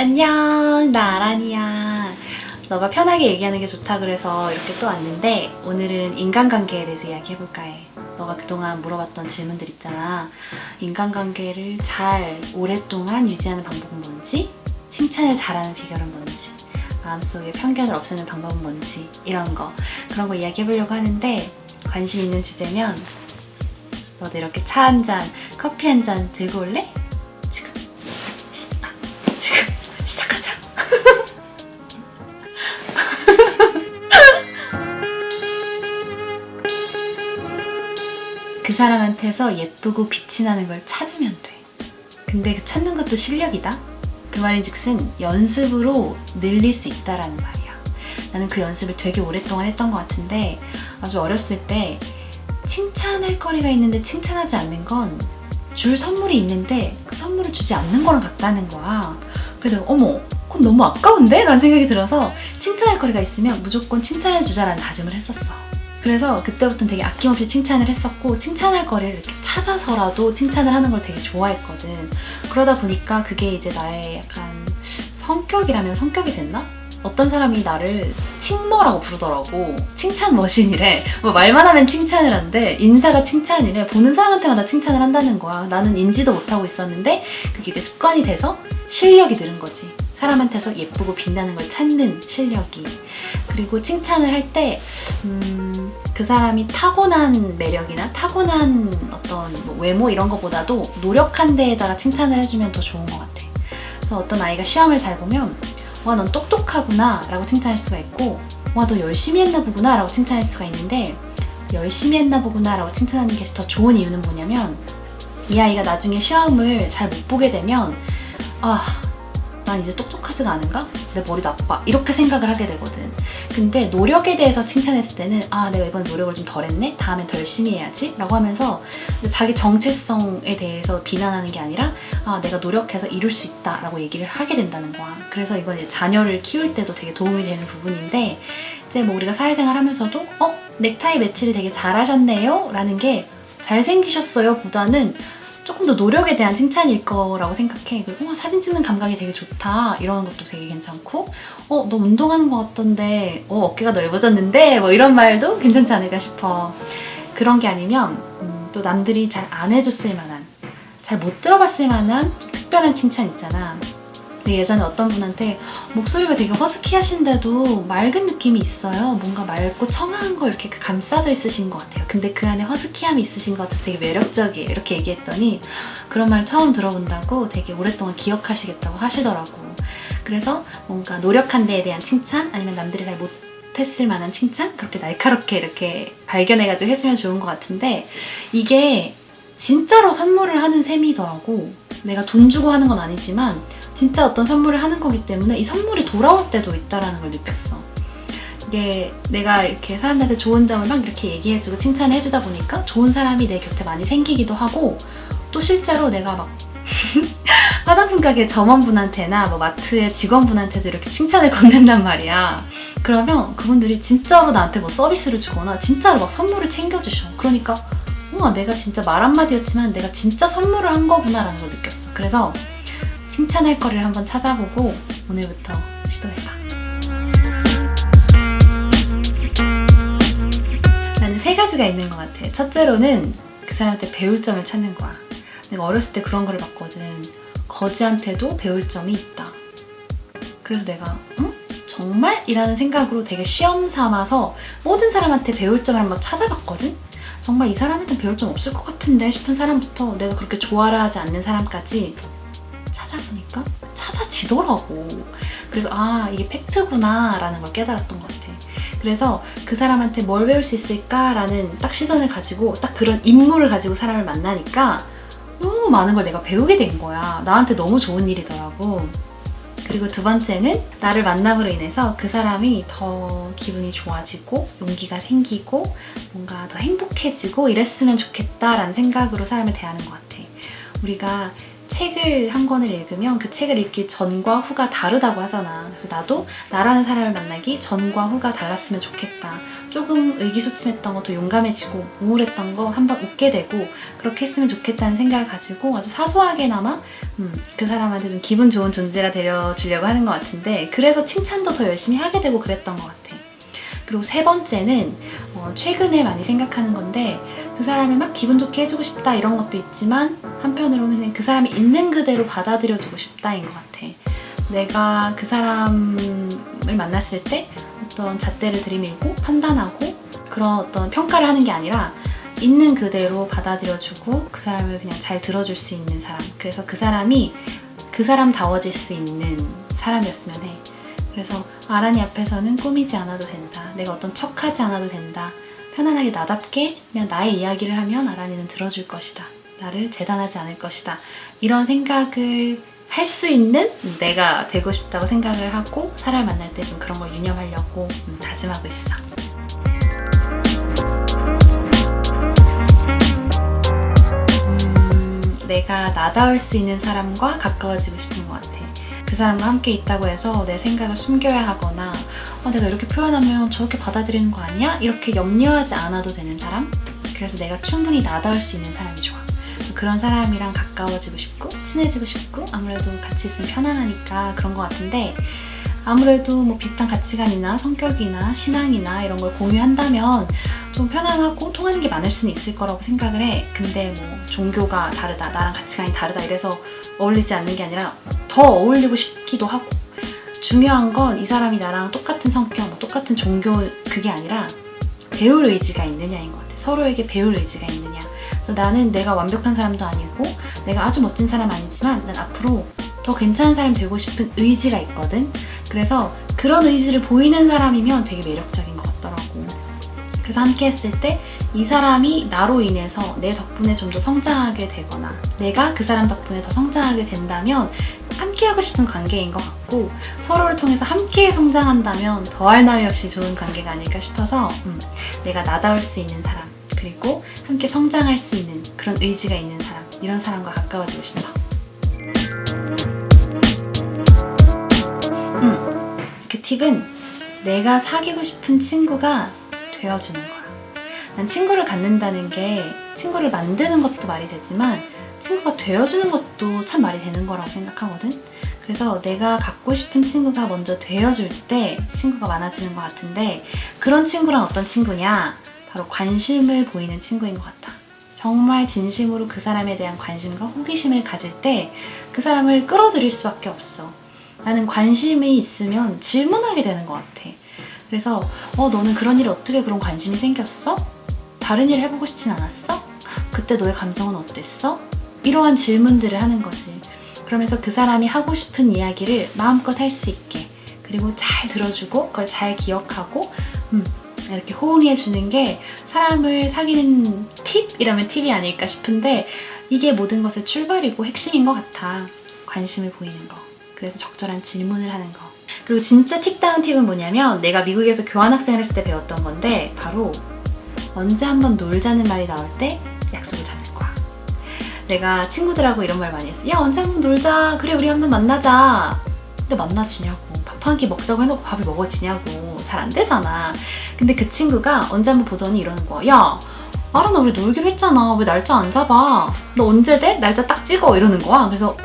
안녕, 나 아란이야. 너가 편하게 얘기하는 게 좋다 그래서 이렇게 또 왔는데 오늘은 인간관계에 대해서 이야기해볼까 해. 너가 그동안 물어봤던 질문들 있잖아. 인간관계를 잘 오랫동안 유지하는 방법은 뭔지, 칭찬을 잘하는 비결은 뭔지, 마음속에 편견을 없애는 방법은 뭔지 이런 거 그런 거 이야기해보려고 하는데 관심 있는 주제면 너도 이렇게 차 한 잔, 커피 한 잔 들고 올래? 사람한테서 예쁘고 빛이 나는 걸 찾으면 돼. 근데 그 찾는 것도 실력이다. 그 말인즉슨 연습으로 늘릴 수 있다라는 말이야. 나는 그 연습을 되게 오랫동안 했던 것 같은데 아주 어렸을 때 칭찬할 거리가 있는데 칭찬하지 않는 건 줄 선물이 있는데 그 선물을 주지 않는 거랑 같다는 거야. 그래서 어머 그건 너무 아까운데? 라는 생각이 들어서 칭찬할 거리가 있으면 무조건 칭찬해 주자라는 다짐을 했었어. 그래서 그때부터는 되게 아낌없이 칭찬을 했었고 칭찬할 거리를 이렇게 찾아서라도 칭찬을 하는 걸 되게 좋아했거든. 그러다 보니까 그게 이제 나의 약간 성격이라면 성격이 됐나? 어떤 사람이 나를 칭머라고 부르더라고. 칭찬 머신이래. 뭐 말만 하면 칭찬을 한대. 인사가 칭찬이래. 보는 사람한테마다 칭찬을 한다는 거야. 나는 인지도 못하고 있었는데 그게 이제 습관이 돼서 실력이 늘은 거지. 사람한테서 예쁘고 빛나는 걸 찾는 실력이. 그리고 칭찬을 할 때, 음, 그 사람이 타고난 매력이나 타고난 어떤 뭐 외모 이런 거보다도 노력한 데에다가 칭찬을 해주면 더 좋은 것 같아. 그래서 어떤 아이가 시험을 잘 보면, 와, 넌 똑똑하구나 라고 칭찬할 수가 있고, 와, 너 열심히 했나 보구나 라고 칭찬할 수가 있는데, 열심히 했나 보구나 라고 칭찬하는 게 더 좋은 이유는 뭐냐면, 이 아이가 나중에 시험을 잘 못 보게 되면, 아, 난 이제 똑똑하지가 않은가? 내 머리 나빠. 이렇게 생각을 하게 되거든. 근데 노력에 대해서 칭찬했을 때는 아, 내가 이번에 노력을 좀 덜 했네? 다음엔 더 열심히 해야지? 라고 하면서 자기 정체성에 대해서 비난하는 게 아니라 아, 내가 노력해서 이룰 수 있다. 라고 얘기를 하게 된다는 거야. 그래서 이건 이제 자녀를 키울 때도 되게 도움이 되는 부분인데 이제 뭐 우리가 사회생활 하면서도 어? 넥타이 매치를 되게 잘하셨네요? 라는 게 잘생기셨어요? 보다는 조금 더 노력에 대한 칭찬일 거라고 생각해. 그리고 어, 사진 찍는 감각이 되게 좋다. 이런 것도 되게 괜찮고, 어, 너 운동하는 것 같던데, 어, 어깨가 넓어졌는데, 뭐 이런 말도 괜찮지 않을까 싶어. 그런 게 아니면, 음, 또 남들이 잘 안 해줬을 만한, 잘 못 들어봤을 만한 좀 특별한 칭찬 있잖아. 예전에 어떤 분한테 목소리가 되게 허스키하신데도 맑은 느낌이 있어요. 뭔가 맑고 청아한 거 이렇게 감싸져 있으신 것 같아요. 근데 그 안에 허스키함이 있으신 것 같아서 되게 매력적이에요. 이렇게 얘기했더니 그런 말 처음 들어본다고 되게 오랫동안 기억하시겠다고 하시더라고. 그래서 뭔가 노력한 데에 대한 칭찬 아니면 남들이 잘 못 했을 만한 칭찬 그렇게 날카롭게 이렇게 발견해가지고 해주면 좋은 것 같은데 이게 진짜로 선물을 하는 셈이더라고. 내가 돈 주고 하는 건 아니지만 진짜 어떤 선물을 하는 거기 때문에 이 선물이 돌아올 때도 있다라는 걸 느꼈어. 이게 내가 이렇게 사람들한테 좋은 점을 막 이렇게 얘기해주고 칭찬해주다 보니까 좋은 사람이 내 곁에 많이 생기기도 하고 또 실제로 내가 막 화장품 가게 점원분한테나 뭐 마트의 직원분한테도 이렇게 칭찬을 건넨단 말이야. 그러면 그분들이 진짜로 나한테 뭐 서비스를 주거나 진짜로 막 선물을 챙겨주셔. 그러니까 우와 내가 진짜 말 한마디였지만 내가 진짜 선물을 한 거구나라는 걸 느꼈어. 그래서 칭찬할 거리를 한번 찾아보고 오늘부터 시도해봐. 나는 세 가지가 있는 것 같아. 첫째로는 그 사람한테 배울 점을 찾는 거야. 내가 어렸을 때 그런 거를 봤거든. 거지한테도 배울 점이 있다. 그래서 내가 응? 정말? 이라는 생각으로 되게 시험 삼아서 모든 사람한테 배울 점을 한번 찾아봤거든? 정말 이 사람한테 배울 점 없을 것 같은데 싶은 사람부터 내가 그렇게 좋아라 하지 않는 사람까지 지더라고. 그래서 아 이게 팩트구나 라는 걸 깨달았던 것 같아. 그래서 그 사람한테 뭘 배울 수 있을까라는 딱 시선을 가지고 딱 그런 인물을 가지고 사람을 만나니까 너무 많은 걸 내가 배우게 된 거야. 나한테 너무 좋은 일이더라고. 그리고 두 번째는 나를 만남으로 인해서 그 사람이 더 기분이 좋아지고 용기가 생기고 뭔가 더 행복해지고 이랬으면 좋겠다라는 생각으로 사람을 대하는 것 같아. 우리가 책을 한 권을 읽으면 그 책을 읽기 전과 후가 다르다고 하잖아. 그래서 나도 나라는 사람을 만나기 전과 후가 달랐으면 좋겠다. 조금 의기소침했던 거 더 용감해지고 우울했던 거 한번 웃게 되고 그렇게 했으면 좋겠다는 생각을 가지고 아주 사소하게나마 음, 그 사람한테 좀 기분 좋은 존재가 되려주려고 하는 것 같은데 그래서 칭찬도 더 열심히 하게 되고 그랬던 것 같아. 그리고 세 번째는 어, 최근에 많이 생각하는 건데 그 사람을 막 기분 좋게 해주고 싶다 이런 것도 있지만 한편으로는 그 사람이 있는 그대로 받아들여주고 싶다인 것 같아. 내가 그 사람을 만났을 때 어떤 잣대를 들이밀고 판단하고 그런 어떤 평가를 하는 게 아니라 있는 그대로 받아들여주고 그 사람을 그냥 잘 들어줄 수 있는 사람. 그래서 그 사람이 그 사람다워질 수 있는 사람이었으면 해. 그래서 아란이 앞에서는 꾸미지 않아도 된다. 내가 어떤 척하지 않아도 된다. 편안하게 나답게 그냥 나의 이야기를 하면 아란이는 들어줄 것이다. 나를 재단하지 않을 것이다. 이런 생각을 할 수 있는 내가 되고 싶다고 생각을 하고 사람을 만날 때 좀 그런 걸 유념하려고 음, 다짐하고 있어. 음, 내가 나다울 수 있는 사람과 가까워지고 싶은 것 같아. 그 사람과 함께 있다고 해서 내 생각을 숨겨야 하거나 어, 내가 이렇게 표현하면 저렇게 받아들이는 거 아니야? 이렇게 염려하지 않아도 되는 사람? 그래서 내가 충분히 나다울 수 있는 사람이 좋아. 그런 사람이랑 가까워지고 싶고 친해지고 싶고 아무래도 같이 있으면 편안하니까 그런 것 같은데 아무래도 뭐 비슷한 가치관이나 성격이나 신앙이나 이런 걸 공유한다면 좀 편안하고 통하는 게 많을 수는 있을 거라고 생각을 해. 근데 뭐 종교가 다르다, 나랑 가치관이 다르다 이래서 어울리지 않는 게 아니라 더 어울리고 싶기도 하고 중요한 건 이 사람이 나랑 똑같은 성격, 뭐 똑같은 종교 그게 아니라 배울 의지가 있느냐인 것 같아. 서로에게 배울 의지가 있느냐. 그래서 나는 내가 완벽한 사람도 아니고 내가 아주 멋진 사람 아니지만 난 앞으로 더 괜찮은 사람 되고 싶은 의지가 있거든. 그래서 그런 의지를 보이는 사람이면 되게 매력적인 것 같더라고. 그래서 함께 했을 때 이 사람이 나로 인해서 내 덕분에 좀 더 성장하게 되거나 내가 그 사람 덕분에 더 성장하게 된다면 함께 하고 싶은 관계인 것 같고 서로를 통해서 함께 성장한다면 더할 나위 없이 좋은 관계가 아닐까 싶어서 음, 내가 나다울 수 있는 사람 그리고 함께 성장할 수 있는 그런 의지가 있는 사람 이런 사람과 가까워지고 싶어. 음, 그 팁은 내가 사귀고 싶은 친구가 되어주는 거야. 난 친구를 갖는다는 게 친구를 만드는 것도 말이 되지만 친구가 되어주는 것도 참 말이 되는 거라고 생각하거든. 그래서 내가 갖고 싶은 친구가 먼저 되어줄 때 친구가 많아지는 것 같은데 그런 친구란 어떤 친구냐? 바로 관심을 보이는 친구인 것 같다. 정말 진심으로 그 사람에 대한 관심과 호기심을 가질 때 그 사람을 끌어들일 수밖에 없어. 나는 관심이 있으면 질문하게 되는 것 같아. 그래서 어 너는 그런 일에 어떻게 그런 관심이 생겼어? 다른 일 해보고 싶진 않았어? 그때 너의 감정은 어땠어? 이러한 질문들을 하는 거지. 그러면서 그 사람이 하고 싶은 이야기를 마음껏 할 수 있게 그리고 잘 들어주고 그걸 잘 기억하고 음, 이렇게 호응해 주는 게 사람을 사귀는 팁이라면 팁이 아닐까 싶은데 이게 모든 것의 출발이고 핵심인 것 같아. 관심을 보이는 거. 그래서 적절한 질문을 하는 거. 그리고 진짜 팁다운 팁은 뭐냐면 내가 미국에서 교환학생을 했을 때 배웠던 건데 바로 언제 한번 놀자는 말이 나올 때 약속을 잡는 거야. 내가 친구들하고 이런 말 많이 했어. 야 언제 한번 놀자. 그래 우리 한번 만나자. 근데 만나지냐고. 밥 한 끼 먹자고 해놓고 밥을 먹어지냐고. 잘 안 되잖아. 근데 그 친구가 언제 한번 보더니 이러는 거야. 야 알아 나 우리 놀기로 했잖아. 왜 날짜 안 잡아? 너 언제 돼? 날짜 딱 찍어 이러는 거야. 그래서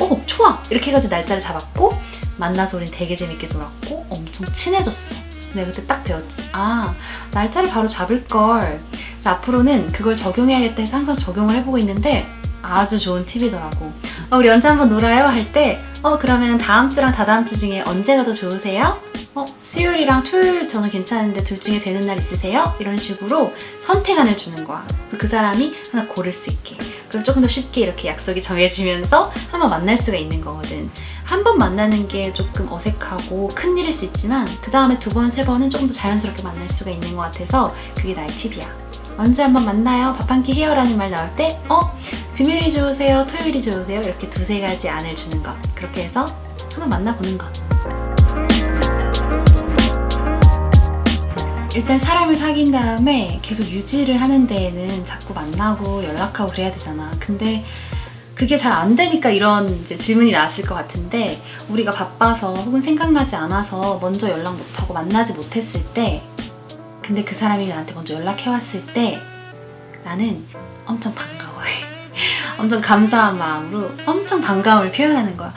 어 좋아 이렇게 해가지고 날짜를 잡았고 만나서 우린 되게 재밌게 놀았고 엄청 친해졌어. 내가 그때 딱 배웠지. 아 날짜를 바로 잡을 걸. 그래서 앞으로는 그걸 적용해야겠다 해서 항상 적용을 해보고 있는데 아주 좋은 팁이더라고. 어, 우리 언제 한번 놀아요? 할 때, 어, 그러면 다음 주랑 다다음 주 중에 언제가 더 좋으세요? 어, 수요일이랑 토요일 저는 괜찮은데 둘 중에 되는 날 있으세요? 이런 식으로 선택안을 주는 거야. 그래서 그 사람이 하나 고를 수 있게. 그럼 조금 더 쉽게 이렇게 약속이 정해지면서 한번 만날 수가 있는 거거든. 한 번 만나는 게 조금 어색하고 큰 일일 수 있지만 그 다음에 두 번, 세 번은 조금 더 자연스럽게 만날 수가 있는 것 같아서 그게 나의 팁이야. 언제 한번 만나요? 밥 한 끼 해요 라는 말 나올 때, 어? 금요일이 좋으세요? 토요일이 좋으세요? 이렇게 두세 가지 안을 주는 것. 그렇게 해서 한번 만나보는 것. 일단 사람을 사귄 다음에 계속 유지를 하는 데에는 자꾸 만나고 연락하고 그래야 되잖아. 근데 그게 잘 안 되니까 이런 질문이 나왔을 것 같은데 우리가 바빠서 혹은 생각나지 않아서 먼저 연락 못하고 만나지 못했을 때 근데 그 사람이 나한테 먼저 연락해 왔을 때 나는 엄청 반가워해. 엄청 감사한 마음으로 엄청 반가움을 표현하는 거야.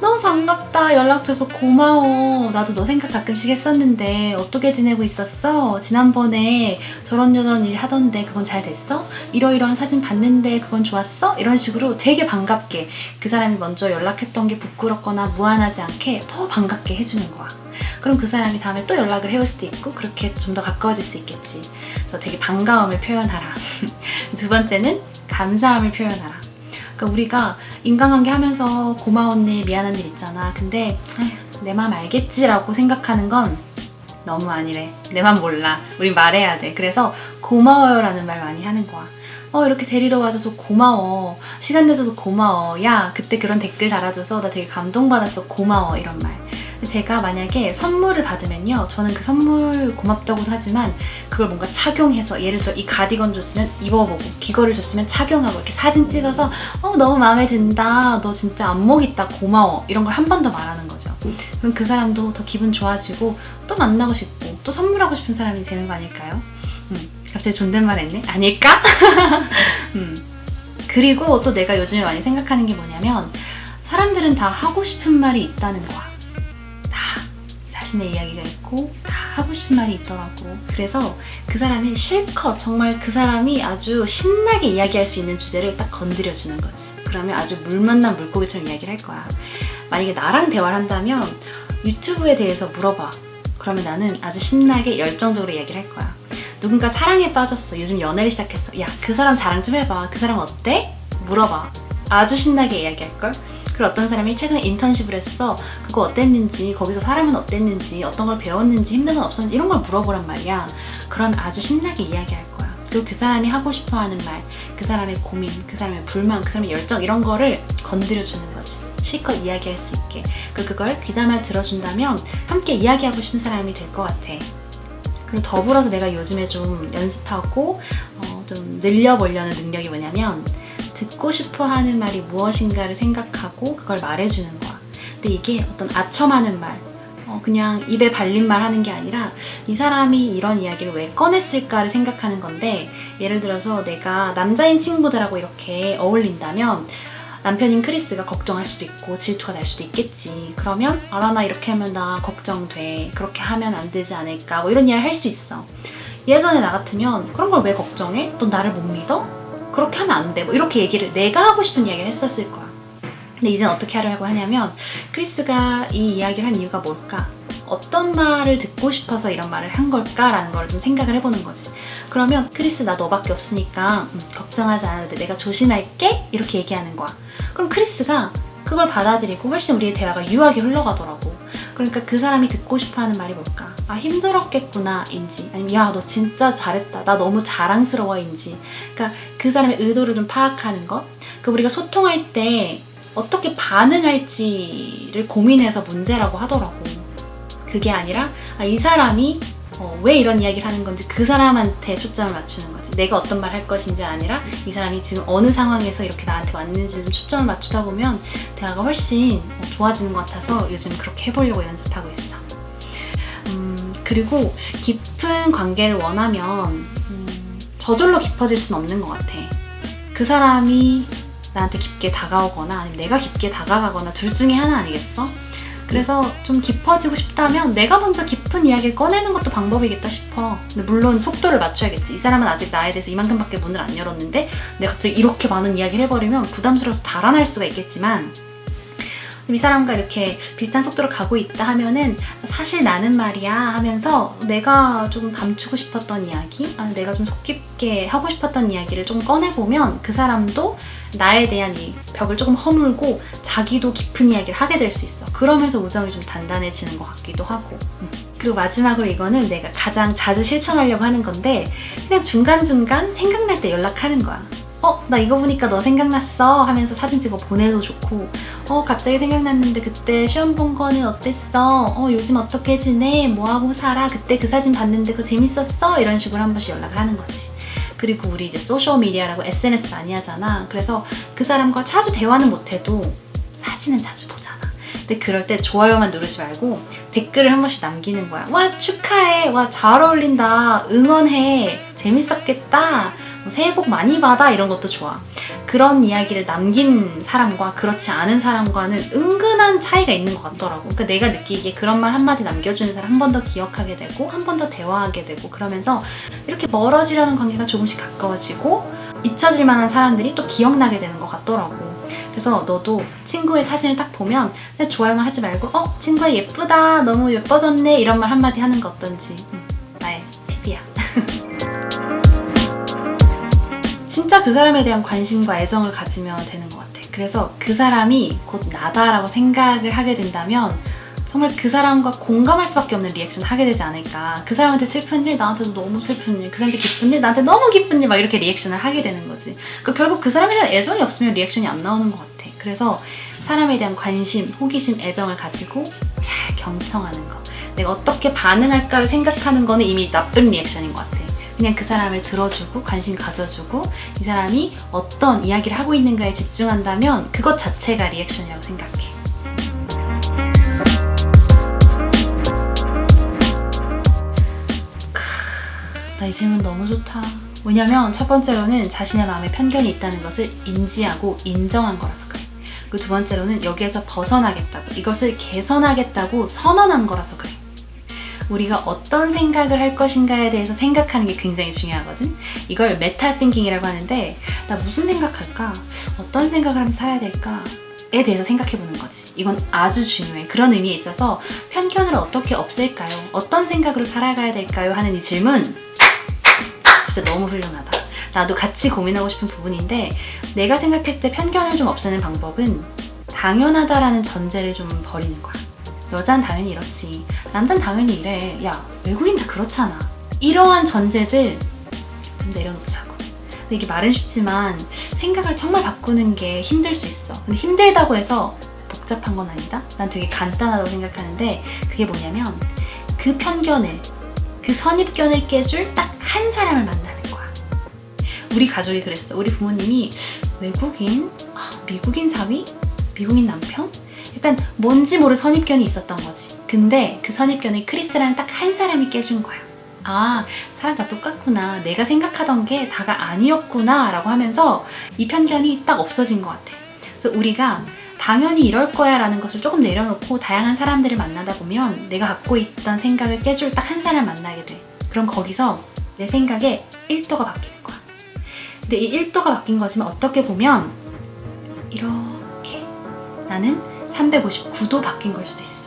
너무 반갑다. 연락 줘서 고마워. 나도 너 생각 가끔씩 했었는데 어떻게 지내고 있었어? 지난번에 저런 저런 일 하던데 그건 잘 됐어? 이러이러한 사진 봤는데 그건 좋았어? 이런 식으로 되게 반갑게 그 사람이 먼저 연락했던 게 부끄럽거나 무안하지 않게 더 반갑게 해주는 거야. 그럼 그 사람이 다음에 또 연락을 해올 수도 있고 그렇게 좀 더 가까워질 수 있겠지. 그래서 되게 반가움을 표현하라. 두 번째는 감사함을 표현하라. 그러니까 우리가 인간관계 하면서 고마운 일, 미안한 일 있잖아. 근데 내 마음 알겠지라고 생각하는 건 너무 아니래. 내 맘 몰라. 우리 말해야 돼. 그래서 고마워요라는 말 많이 하는 거야. 어, 이렇게 데리러 와줘서 고마워. 시간 내줘서 고마워. 야, 그때 그런 댓글 달아줘서 나 되게 감동받았어. 고마워. 이런 말. 제가 만약에 선물을 받으면요. 저는 그 선물 고맙다고도 하지만 그걸 뭔가 착용해서 예를 들어 이 가디건 줬으면 입어보고 귀걸이를 줬으면 착용하고 이렇게 사진 찍어서 어 너무 마음에 든다. 너 진짜 안목 있다. 고마워. 이런 걸 한 번 더 말하는 거죠. 그럼 그 사람도 더 기분 좋아지고 또 만나고 싶고 또 선물하고 싶은 사람이 되는 거 아닐까요? 음, 갑자기 존댓말 했네? 아닐까? 음. 그리고 또 내가 요즘에 많이 생각하는 게 뭐냐면 사람들은 다 하고 싶은 말이 있다는 거야. 다 자신의 이야기가 있고 다 하고 싶은 말이 있더라고. 그래서 그 사람이 실컷 정말 그 사람이 아주 신나게 이야기할 수 있는 주제를 딱 건드려 주는 거지. 그러면 아주 물 만난 물고기처럼 이야기를 할 거야. 만약에 나랑 대화를 한다면 유튜브에 대해서 물어봐. 그러면 나는 아주 신나게 열정적으로 이야기를 할 거야. 누군가 사랑에 빠졌어. 요즘 연애를 시작했어. 야, 그 사람 자랑 좀 해봐. 그 사람 어때? 물어봐. 아주 신나게 이야기할걸? 그리고 어떤 사람이 최근에 인턴십을 했어. 그거 어땠는지, 거기서 사람은 어땠는지, 어떤 걸 배웠는지, 힘든 건 없었는지, 이런 걸 물어보란 말이야. 그러면 아주 신나게 이야기할 거야. 그리고 그 사람이 하고 싶어 하는 말, 그 사람의 고민, 그 사람의 불만, 그 사람의 열정, 이런 거를 건드려 주는 거지. 실컷 이야기할 수 있게. 그리고 그걸 귀담아 들어준다면 함께 이야기하고 싶은 사람이 될 것 같아. 그리고 더불어서 내가 요즘에 좀 연습하고 어, 좀 늘려보려는 능력이 뭐냐면 듣고 싶어 하는 말이 무엇인가를 생각하고 그걸 말해주는 거야. 근데 이게 어떤 아첨하는 말, 어, 그냥 입에 발린 말 하는 게 아니라 이 사람이 이런 이야기를 왜 꺼냈을까를 생각하는 건데 예를 들어서 내가 남자인 친구들하고 이렇게 어울린다면 남편인 크리스가 걱정할 수도 있고 질투가 날 수도 있겠지. 그러면 알아 나 이렇게 하면 나 걱정돼. 그렇게 하면 안 되지 않을까. 뭐 이런 이야기 할수 있어. 예전에 나 같으면 그런 걸 왜 걱정해? 너 나를 못 믿어? 그렇게 하면 안 돼. 뭐 이렇게 얘기를 내가 하고 싶은 이야기를 했었을 거야. 근데 이젠 어떻게 하려고 하냐면 크리스가 이 이야기를 한 이유가 뭘까? 어떤 말을 듣고 싶어서 이런 말을 한 걸까라는 걸 좀 생각을 해보는 거지. 그러면 크리스 나 너밖에 없으니까 음, 걱정하지 않아도 돼. 내가 조심할게. 이렇게 얘기하는 거야. 그럼 크리스가 그걸 받아들이고 훨씬 우리의 대화가 유하게 흘러가더라고. 그러니까 그 사람이 듣고 싶어 하는 말이 뭘까? 아, 힘들었겠구나, 인지. 아니면, 야, 너 진짜 잘했다. 나 너무 자랑스러워, 인지. 그러니까 그 사람의 의도를 좀 파악하는 것. 그 우리가 소통할 때 어떻게 반응할지를 고민해서 문제라고 하더라고. 그게 아니라, 아, 이 사람이 어, 왜 이런 이야기를 하는 건지 그 사람한테 초점을 맞추는 거지. 내가 어떤 말 할 것인지 아니라 이 사람이 지금 어느 상황에서 이렇게 나한테 왔는지 좀 초점을 맞추다 보면 대화가 훨씬 어, 좋아지는 것 같아서 요즘 그렇게 해보려고 연습하고 있어. 음, 그리고 깊은 관계를 원하면 음, 저절로 깊어질 수는 없는 것 같아. 그 사람이 나한테 깊게 다가오거나 아니면 내가 깊게 다가가거나 둘 중에 하나 아니겠어? 그래서 좀 깊어지고 싶다면 내가 먼저 깊은 이야기를 꺼내는 것도 방법이겠다 싶어. 근데 물론 속도를 맞춰야겠지. 이 사람은 아직 나에 대해서 이만큼밖에 문을 안 열었는데 내가 갑자기 이렇게 많은 이야기를 해버리면 부담스러워서 달아날 수가 있겠지만 이 사람과 이렇게 비슷한 속도로 가고 있다 하면은 사실 나는 말이야 하면서 내가 좀 감추고 싶었던 이야기, 아니 내가 좀 속 깊게 하고 싶었던 이야기를 좀 꺼내보면 그 사람도 나에 대한 이 벽을 조금 허물고 자기도 깊은 이야기를 하게 될 수 있어. 그러면서 우정이 좀 단단해지는 것 같기도 하고. 음. 그리고 마지막으로 이거는 내가 가장 자주 실천하려고 하는 건데 그냥 중간중간 생각날 때 연락하는 거야. 어, 나 이거 보니까 너 생각났어 하면서 사진 찍어 보내도 좋고 어, 갑자기 생각났는데 그때 시험 본 거는 어땠어? 어, 요즘 어떻게 지내? 뭐하고 살아? 그때 그 사진 봤는데 그거 재밌었어? 이런 식으로 한 번씩 연락을 하는 거지. 그리고 우리 이제 소셜미디어라고 SNS 많이 하잖아. 그래서 그 사람과 자주 대화는 못해도 사진은 자주 보잖아. 근데 그럴 때 좋아요만 누르지 말고 댓글을 한 번씩 남기는 거야. 와, 축하해. 와, 잘 어울린다. 응원해. 재밌었겠다. 뭐 새해 복 많이 받아. 이런 것도 좋아. 그런 이야기를 남긴 사람과 그렇지 않은 사람과는 은근한 차이가 있는 것 같더라고. 그러니까 내가 느끼기에 그런 말 한마디 남겨주는 사람 한 번 더 기억하게 되고, 한 번 더 대화하게 되고, 그러면서 이렇게 멀어지려는 관계가 조금씩 가까워지고, 잊혀질 만한 사람들이 또 기억나게 되는 것 같더라고. 그래서 너도 친구의 사진을 딱 보면 좋아요만 하지 말고 어 친구야 예쁘다 너무 예뻐졌네 이런 말 한마디 하는 거 어떤지 음, 진짜 그 사람에 대한 관심과 애정을 가지면 되는 것 같아. 그래서 그 사람이 곧 나다라고 생각을 하게 된다면 정말 그 사람과 공감할 수밖에 없는 리액션을 하게 되지 않을까. 그 사람한테 슬픈 일 나한테도 너무 슬픈 일 그 사람한테 기쁜 일 나한테 너무 기쁜 일 막 이렇게 리액션을 하게 되는 거지. 그 결국 그 사람에 대한 애정이 없으면 리액션이 안 나오는 것 같아. 그래서 사람에 대한 관심, 호기심, 애정을 가지고 잘 경청하는 거. 내가 어떻게 반응할까를 생각하는 거는 이미 나쁜 리액션인 것 같아 그냥 그 사람을 들어주고 관심 가져주고 이 사람이 어떤 이야기를 하고 있는가에 집중한다면 그것 자체가 리액션이라고 생각해 나 이 질문 너무 좋다. 왜냐면 첫 번째로는 자신의 마음에 편견이 있다는 것을 인지하고 인정한 거라서 그래. 그리고 두 번째로는 여기에서 벗어나겠다고, 이것을 개선하겠다고 선언한 거라서 그래. 우리가 어떤 생각을 할 것인가에 대해서 생각하는 게 굉장히 중요하거든. 이걸 메타 띵킹이라고 하는데 나 무슨 생각할까? 어떤 생각을 하면서 살아야 될까? 에 대해서 생각해 보는 거지. 이건 아주 중요해. 그런 의미에 있어서 편견을 어떻게 없앨까요? 어떤 생각으로 살아가야 될까요? 하는 이 질문 진짜 너무 훌륭하다. 나도 같이 고민하고 싶은 부분인데 내가 생각했을 때 편견을 좀 없애는 방법은 당연하다라는 전제를 좀 버리는 거야. 여잔 당연히 이렇지. 남잔 당연히 이래. 야, 외국인 다 그렇잖아. 이러한 전제들 좀 내려놓자고. 근데 이게 말은 쉽지만 생각을 정말 바꾸는 게 힘들 수 있어. 근데 힘들다고 해서 복잡한 건 아니다. 난 되게 간단하다고 생각하는데 그게 뭐냐면 그 편견을 그 선입견을 깨줄 딱 한 사람을 만나는 거야. 우리 가족이 그랬어. 우리 부모님이 외국인, 아, 미국인 사위, 미국인 남편? 약간 뭔지 모를 선입견이 있었던 거지. 근데 그 선입견을 크리스라는 딱 한 사람이 깨준 거야. 아, 사람 다 똑같구나. 내가 생각하던 게 다가 아니었구나. 라고 하면서 이 편견이 딱 없어진 것 같아. 그래서 우리가 당연히 이럴 거야 라는 것을 조금 내려놓고 다양한 사람들을 만나다 보면 내가 갖고 있던 생각을 깨줄 딱 한 사람 만나게 돼. 그럼 거기서 내 생각에 1도가 바뀌는 거야. 근데 이 1도가 바뀐 거지만 어떻게 보면 이렇게 나는 359도 바뀐 걸 수도 있어.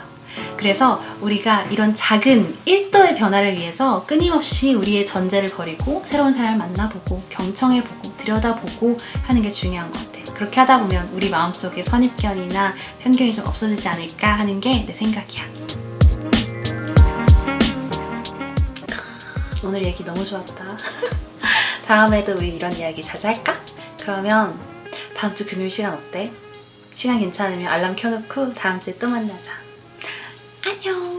그래서 우리가 이런 작은 1도의 변화를 위해서 끊임없이 우리의 전제를 버리고 새로운 사람을 만나보고 경청해보고 들여다보고 하는 게 중요한 것 같아. 그렇게 하다 보면 우리 마음속에 선입견이나 편견이 좀 없어지지 않을까 하는 게 내 생각이야. 오늘 얘기 너무 좋았다. 다음에도 우리 이런 이야기 자주 할까? 그러면 다음 주 금요일 시간 어때? 시간 괜찮으면 알람 켜놓고 다음 주에 또 만나자. 안녕.